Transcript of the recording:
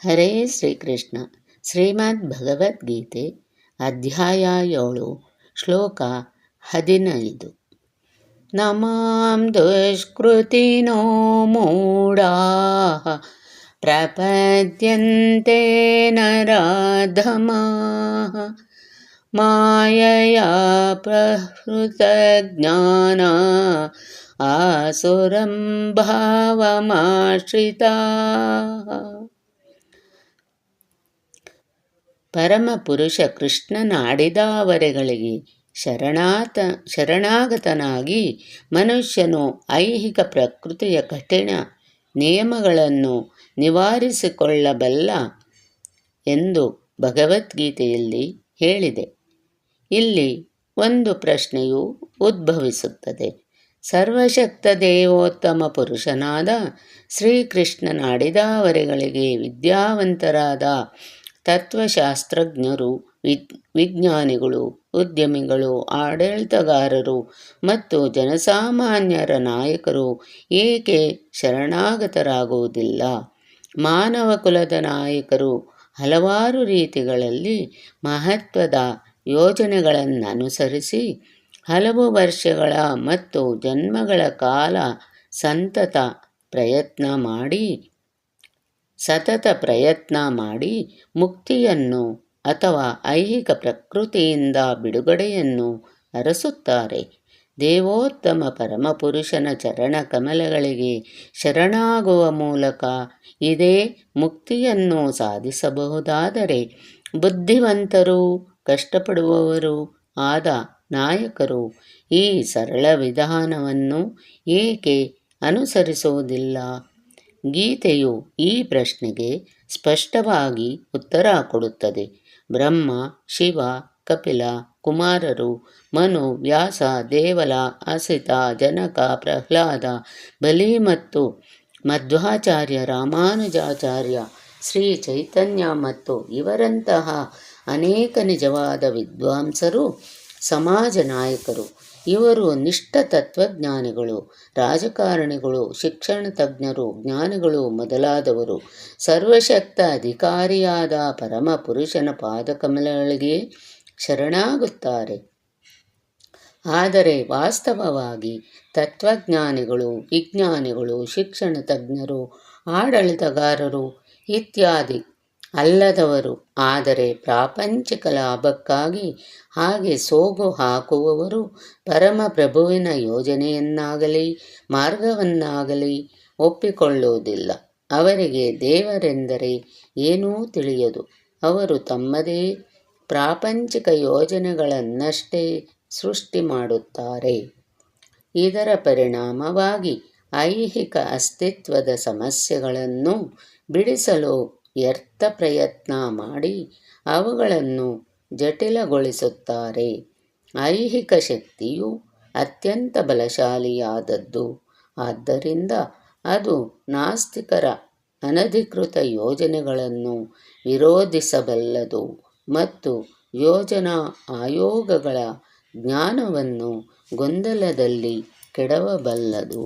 ಹರೇ ಶ್ರೀಕೃಷ್ಣ ಶ್ರೀಮದ್ ಭಗವದ್ಗೀತೆ ಅಧ್ಯಾಯ ಏಳು ಶ್ಲೋಕ ಹದಿನೈದು ನಮಾಂ ದುಷ್ಕೃತಿನೋ ಮೂಢಾ ಪ್ರಪದ್ಯಂತೆ ನರಾಧಮಾ ಮಾಯಯಾ ಪ್ರಹೃತ ಜ್ಞಾನ ಆಸುರಂ ಭಾವಮಾಶ್ರಿತಾ ಕೃಷ್ಣನ ಆಡಿದಾವರೆಗಳಿಗೆ ಶರಣಾತ, ಶರಣಾಗತನಾಗಿ ಮನುಷ್ಯನು ಐಹಿಕ ಪ್ರಕೃತಿಯ ಕಠಿಣ ನಿಯಮಗಳನ್ನು ನಿವಾರಿಸಿಕೊಳ್ಳಬಲ್ಲ ಎಂದು ಭಗವದ್ಗೀತೆಯಲ್ಲಿ ಹೇಳಿದೆ. ಇಲ್ಲಿ ಒಂದು ಪ್ರಶ್ನೆಯು ಉದ್ಭವಿಸುತ್ತದೆ. ಸರ್ವಶಕ್ತ ದೇವೋತ್ತಮ ಪುರುಷನಾದ ಶ್ರೀಕೃಷ್ಣನಾಡಿದಾವರೆಗಳಿಗೆ ವಿದ್ಯಾವಂತರಾದ ತತ್ವಶಾಸ್ತ್ರಜ್ಞರು ವಿಜ್ಞಾನಿಗಳು, ಉದ್ಯಮಿಗಳು, ಆಡಳಿತಗಾರರು ಮತ್ತು ಜನಸಾಮಾನ್ಯರ ನಾಯಕರು ಏಕೆ ಶರಣಾಗತರಾಗುವುದಿಲ್ಲ? ಮಾನವ ಕುಲದ ನಾಯಕರು ಹಲವಾರು ರೀತಿಗಳಲ್ಲಿ ಮಹತ್ವದ ಯೋಜನೆಗಳನ್ನನುಸರಿಸಿ ಹಲವು ವರ್ಷಗಳ ಮತ್ತು ಜನ್ಮಗಳ ಕಾಲ ಸಂತತ ಪ್ರಯತ್ನ ಮಾಡಿ ಸತತ ಪ್ರಯತ್ನ ಮಾಡಿ ಮುಕ್ತಿಯನ್ನು ಅಥವಾ ಐಹಿಕ ಪ್ರಕೃತಿಯಿಂದ ಬಿಡುಗಡೆಯನ್ನು ಅರಸುತ್ತಾರೆ. ದೇವೋತ್ತಮ ಪರಮಪುರುಷನ ಚರಣ ಕಮಲಗಳಿಗೆ ಶರಣಾಗುವ ಮೂಲಕ ಇದೇ ಮುಕ್ತಿಯನ್ನು ಸಾಧಿಸಬಹುದಾದರೆ ಬುದ್ಧಿವಂತರು, ಕಷ್ಟಪಡುವವರು ಆದ ನಾಯಕರು ಈ ಸರಳ ವಿಧಾನವನ್ನು ಏಕೆ ಅನುಸರಿಸುವುದಿಲ್ಲ? ಗೀತೆಯು ಈ ಪ್ರಶ್ನೆಗೆ ಸ್ಪಷ್ಟವಾಗಿ ಉತ್ತರ ಕೊಡುತ್ತದೆ. ಬ್ರಹ್ಮ, ಶಿವ, ಕಪಿಲ, ಕುಮಾರರು, ಮನು, ವ್ಯಾಸ, ದೇವಲ, ಅಸಿತ, ಜನಕ, ಪ್ರಹ್ಲಾದ, ಬಲಿ ಮತ್ತು ಮಧ್ವಾಚಾರ್ಯ, ರಾಮಾನುಜಾಚಾರ್ಯ, ಶ್ರೀ ಚೈತನ್ಯ ಮತ್ತು ಇವರಂತಹ ಅನೇಕ ನಿಜವಾದ ವಿದ್ವಾಂಸರು, ಸಮಾಜ ನಾಯಕರು ಇವರು ನಿಷ್ಠ ತತ್ವಜ್ಞಾನಿಗಳು, ರಾಜಕಾರಣಿಗಳು, ಶಿಕ್ಷಣ ತಜ್ಞರು, ಜ್ಞಾನಿಗಳು ಮೊದಲಾದವರು. ಸರ್ವಶಕ್ತ ಅಧಿಕಾರಿಯಾದ ಪರಮ ಪುರುಷನ ಪಾದಕಮಲಗಳಿಗೆ ಶರಣಾಗುತ್ತಾರೆ. ಆದರೆ ವಾಸ್ತವವಾಗಿ ತತ್ವಜ್ಞಾನಿಗಳು, ವಿಜ್ಞಾನಿಗಳು, ಶಿಕ್ಷಣ ತಜ್ಞರು, ಆಡಳಿತಗಾರರು ಇತ್ಯಾದಿ ಅಲ್ಲದವರು. ಆದರೆ ಪ್ರಾಪಂಚಿಕ ಲಾಭಕ್ಕಾಗಿ ಹಾಗೆ ಸೋಗು ಹಾಕುವವರು ಪರಮಪ್ರಭುವಿನ ಯೋಜನೆಯನ್ನಾಗಲಿ, ಮಾರ್ಗವನ್ನಾಗಲಿ ಒಪ್ಪಿಕೊಳ್ಳುವುದಿಲ್ಲ. ಅವರಿಗೆ ದೇವರೆಂದರೆ ಏನೂ ತಿಳಿಯದು. ಅವರು ತಮ್ಮದೇ ಪ್ರಾಪಂಚಿಕ ಯೋಜನೆಗಳನ್ನಷ್ಟೇ ಸೃಷ್ಟಿ ಮಾಡುತ್ತಾರೆ. ಇದರ ಪರಿಣಾಮವಾಗಿ ಐಹಿಕ ಅಸ್ತಿತ್ವದ ಸಮಸ್ಯೆಗಳನ್ನು ಬಿಡಿಸಲು ವ್ಯರ್ಥ ಪ್ರಯತ್ನ ಮಾಡಿ ಅವುಗಳನ್ನು ಜಟಿಲಗೊಳಿಸುತ್ತಾರೆ. ಐಹಿಕ ಶಕ್ತಿಯು ಅತ್ಯಂತ ಬಲಶಾಲಿಯಾದದ್ದು. ಆದ್ದರಿಂದ ಅದು ನಾಸ್ತಿಕರ ಅನಧಿಕೃತ ಯೋಜನೆಗಳನ್ನು ವಿರೋಧಿಸಬಲ್ಲದು ಮತ್ತು ಯೋಜನಾ ಆಯೋಗಗಳ ಜ್ಞಾನವನ್ನು ಗೊಂದಲದಲ್ಲಿ ಕೆಡವಬಲ್ಲದು.